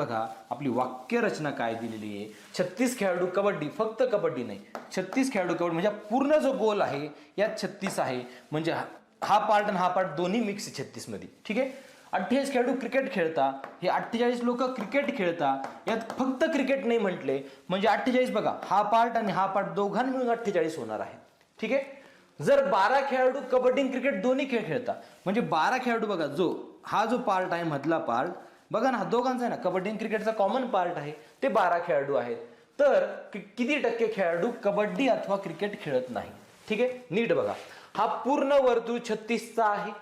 बघा आपली वाक्यरचना काय दिलेली आहे? छत्तीस खेळाडू कबड्डी फक्त कबड्डी नाही. छत्तीस खेळाडू कबड्डी म्हणजे पूर्ण जो गोल आहे यात छत्तीस आहे. म्हणजे हा- पार्ट आणि हा पार्ट दोन्ही मिक्स आहे छत्तीसमध्ये ठीक आहे? अठ्ठेचाळीस खेळाडू क्रिकेट खेळता. हे अठ्ठेचाळीस लोक क्रिकेट खेळता. यात फक्त क्रिकेट नाही म्हटले. म्हणजे अठ्ठेचाळीस बघा हा पार्ट आणि हा पार्ट दोघांनी मिळून अठ्ठेचाळीस होणार आहे. ठीक आहे? जर बारा खेळाडू कबड्डी आणि क्रिकेट दोन्ही खेळ खेळता म्हणजे बारा खेळाडू बघा जो हा जो पार्ट आहे मधला पार्ट बघा ना दोघांचा आहे ना कबड्डी आणि क्रिकेटचा कॉमन पार्ट आहे. ते बारा खेळाडू आहेत. तर किती टक्के खेळाडू कबड्डी अथवा क्रिकेट खेळत नाही? ठीक आहे? नीट बघा. हा पूर्ण वर्तुळ छत्तीसचा आहे.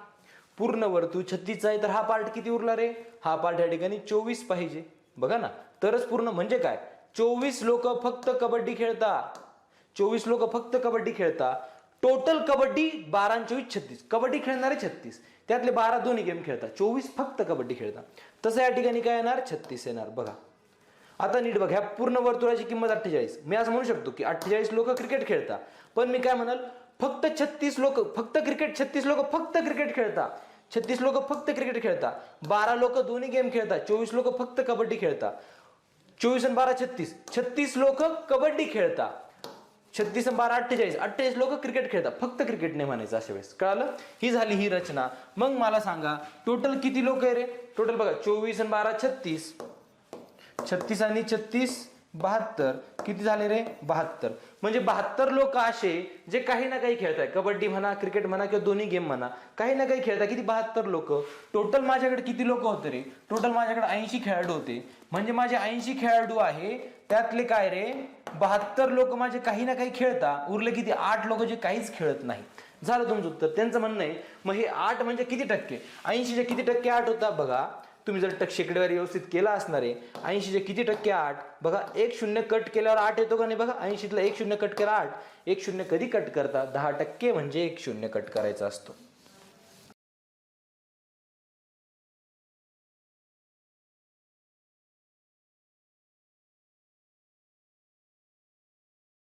पूर्ण वर्तुळ छत्तीसचा आहे. तर हा पार्ट किती उरला रे? हा पार्ट या ठिकाणी चोवीस पाहिजे. बघा ना तरच पूर्ण म्हणजे काय? चोवीस लोक फक्त कबड्डी खेळता. चोवीस लोक फक्त कबड्डी खेळता. टोटल कबड्डी बारा आणि चोवीस छत्तीस. कबड्डी खेळणारे छत्तीस. त्यातले बारा दोन्ही गेम खेळतात. चोवीस फक्त कबड्डी खेळतात. तसं या ठिकाणी काय येणार? छत्तीस येणार. बघा. आता नीट बघ. ह्या पूर्ण वर्तुळाची किंमत अठ्ठेचाळीस. मी असं म्हणू शकतो की अठ्ठेचाळीस लोक क्रिकेट खेळता पण मी काय म्हणाल? फक्त छत्तीस लोक फक्त क्रिकेट छत्तीस लोक फक्त क्रिकेट खेळता छत्तीस लोक फक्त क्रिकेट खेळता बारा लोक दोन्ही गेम खेळतात. चोवीस लोक फक्त कबड्डी खेळता चोवीस आणि बारा छत्तीस. छत्तीस लोक कबड्डी खेळता छत्तीस बारा अठ्ठेचाळीस. अठ्ठेचाळीस लोक क्रिकेट खेळतात. फक्त क्रिकेट नाही म्हणायचं अशा वेळेस. कळालं? ही झाली ही रचना. मग मला सांगा टोटल किती लोक आहे रे? टोटल बघा चोवीस आणि बारा छत्तीस. छत्तीस आणि छत्तीस बहात्तर. किती झाले रे? बहात्तर. म्हणजे बहात्तर लोक असे जे काही ना काही खेळत आहे कबड्डी म्हणा क्रिकेट म्हणा किंवा दोन्ही गेम म्हणा काही ना काही खेळतात किती बहात्तर लोक? टोटल माझ्याकडे किती लोक होते रे? टोटल माझ्याकडे ऐंशी खेळाडू होते. म्हणजे माझे ऐंशी खेळाडू आहे त्यातले काय रे? बहात्तर लोक माझे काही ना काही खेळता. उरले किती? आठ लोक जे काहीच खेळत नाही. झालं तुमचं उत्तर. त्यांचं म्हणणं आहे मग हे आठ म्हणजे किती टक्के? ऐंशीचे किती टक्के आठ होता? बघा तुम्ही जर टक्के शेकडेवारी व्यवस्थित केला असणार आहे ऐंशीचे किती टक्के आठ? बघा एक शून्य कट केल्यावर आठ येतो का नाही? बघा ऐंशीतला एक शून्य कट केला आठ. एक शून्य कधी कट करता? दहा टक्के म्हणजे एक शून्य कट करायचा असतो.